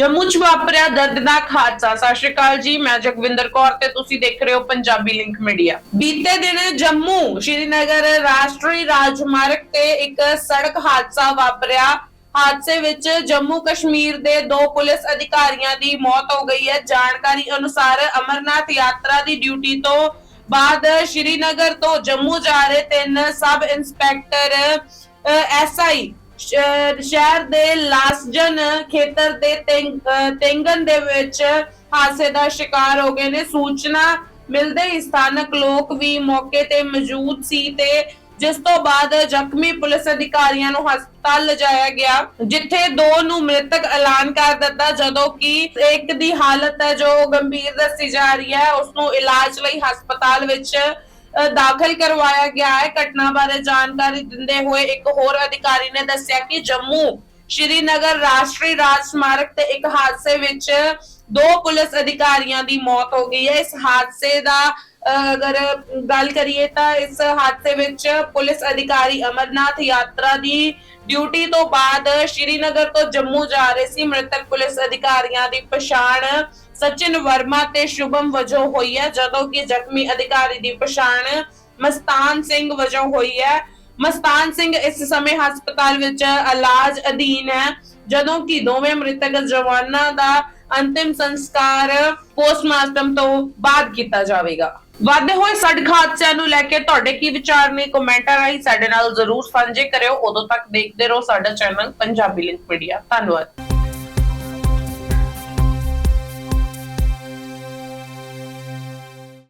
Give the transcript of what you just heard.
ਜੰਮੂ 'ਚ ਵਾਪਰਿਆ ਦਰਦਨਾਕ ਹਾਦਸਾ। ਸਤਿ ਸ਼੍ਰੀ ਅਕਾਲ ਜੀ, ਮੈਂ ਜਗਵਿੰਦਰ ਕੌਰ ਤੇ ਤੁਸੀਂ ਦੇਖ ਰਹੇ ਹੋ ਪੰਜਾਬੀ ਲਿੰਕ ਮੀਡੀਆ। ਬੀਤੇ ਦਿਨ ਜੰਮੂ ਸ਼੍ਰੀਨਗਰ ਰਾਸ਼ਟਰੀ ਰਾਜਮਾਰਗ ਤੇ ਇੱਕ ਸੜਕ ਹਾਦਸਾ ਵਾਪਰਿਆ। ਹਾਦਸੇ ਵਿੱਚ ਜੰਮੂ ਕਸ਼ਮੀਰ ਦੇ ਦੋ ਪੁਲਿਸ ਅਧਿਕਾਰੀਆਂ ਦੀ ਮੌਤ ਹੋ ਗਈ ਹੈ। ਜਾਣਕਾਰੀ ਅਨੁਸਾਰ ਅਮਰਨਾਥ ਯਾਤਰਾ ਦੀ ਡਿਊਟੀ ਤੋਂ ਬਾਅਦ ਸ਼੍ਰੀਨਗਰ ਤੋਂ ਜੰਮੂ ਜਾ ਰਹੇ ਤਿੰਨ ਸਬ ਇੰਸਪੈਕਟਰ ਐਸਆਈ ਸ਼ਹਿਰ ਦੇ ਲਾਸਜਨ ਖੇਤਰ ਦੇ ਤੇਂਗਨ ਦੇ ਵਿੱਚ ਹਾਦਸੇ ਦਾ ਸ਼ਿਕਾਰ ਹੋ ਗਏ ਨੇ। ਸੂਚਨਾ ਮਿਲਦੇ ਹੀ ਸਥਾਨਕ ਲੋਕ ਵੀ ਮੌਕੇ ਤੇ ਮੌਜੂਦ ਸੀ ਤੇ ਜਿਸ ਤੋਂ ਬਾਅਦ ਜ਼ਖਮੀ ਪੁਲਿਸ ਅਧਿਕਾਰੀਆਂ ਨੂੰ ਹਸਪਤਾਲ ਲਿਜਾਇਆ ਗਿਆ, ਜਿੱਥੇ ਦੋ ਨੂੰ ਮ੍ਰਿਤਕ ਐਲਾਨ ਕਰ ਦਿੱਤਾ, ਜਦੋਂ ਕਿ ਇੱਕ ਦੀ ਹਾਲਤ ਹੈ ਜੋ ਗੰਭੀਰ ਦੱਸੀ ਜਾ ਰਹੀ ਹੈ। ਉਸ ਨੂੰ ਇਲਾਜ ਲਈ ਹਸਪਤਾਲ ਵਿੱਚ ਦਾਖਲ ਕਰਵਾਇਆ ਗਿਆ ਹੈ। ਘਟਨਾ ਬਾਰੇ ਜਾਣਕਾਰੀ ਦਿੰਦੇ ਹੋਏ ਇੱਕ ਹੋਰ ਅਧਿਕਾਰੀ ਨੇ ਦੱਸਿਆ ਕਿ ਜੰਮੂ ਸ਼੍ਰੀਨਗਰ ਰਾਸ਼ਟਰੀ ਰਾਜ ਸਮਾਰਕ ਤੇ ਇੱਕ ਹਾਦਸੇ ਵਿੱਚ ਦੋ ਪੁਲਿਸ ਅਧਿਕਾਰੀਆਂ ਦੀ ਮੌਤ ਹੋ ਗਈ ਹੈ। ਇਸ ਹਾਦਸੇ ਦਾ ਅਗਰ ਗੱਲ ਕਰੀਏ ਤਾਂ ਇਸ ਹਾਦਸੇ ਵਿੱਚ ਪੁਲਿਸ ਅਧਿਕਾਰੀ ਅਮਰਨਾਥ ਯਾਤਰਾ ਦੀ ਡਿਊਟੀ ਤੋਂ ਬਾਅਦ ਸ਼੍ਰੀਨਗਰ ਤੋਂ ਜੰਮੂ ਜਾ ਰਹੇ ਸੀ। ਮ੍ਰਿਤਕ ਪੁਲਿਸ ਅਧਿਕਾਰੀਆਂ ਦੀ ਪਛਾਣ ਸਚਿਨ ਵਰਮਾ ਤੇ ਸ਼ੁਭਮ ਵਜੋਂ ਹੋਈ ਹੈ, ਜਦੋਂ ਕਿ ਜ਼ਖਮੀ ਅਧਿਕਾਰੀ ਦੀ ਪਛਾਣ ਮਸਤਾਨ ਸਿੰਘ ਵਜੋਂ ਹੋਈ ਹੈ। ਮਸਤਾਨ ਸਿੰਘ ਇਸ ਸਮੇਂ ਹਸਪਤਾਲ ਵਿੱਚ ਇਲਾਜ ਅਧੀਨ ਹੈ, ਜਦੋਂ ਕਿ ਦੋਵੇਂ ਮ੍ਰਿਤਕ ਜਵਾਨਾਂ ਦਾ ਅੰਤਿਮ ਸੰਸਕਾਰ ਪੋਸਟਮਾਰਟਮ ਤੋਂ ਬਾਅਦ ਕੀਤਾ ਜਾਵੇਗਾ। ਵਾਧੇ ਹੋਏ ਸੜਕ ਹਾਦਸਿਆਂ ਨੂੰ ਲੈ ਕੇ ਤੁਹਾਡੇ ਕੀ ਵਿਚਾਰ ਨੇ? ਕਮੈਂਟਾਂ ਰਾਹੀਂ ਸਾਡੇ ਨਾਲ ਜ਼ਰੂਰ ਸਾਂਝੇ ਕਰਿਓ। ਉਦੋਂ ਤੱਕ ਦੇਖਦੇ ਰਹੋ ਸਾਡਾ ਚੈਨਲ ਪੰਜਾਬੀ ਲਿੰਕ ਮੀਡੀਆ। ਧੰਨਵਾਦ।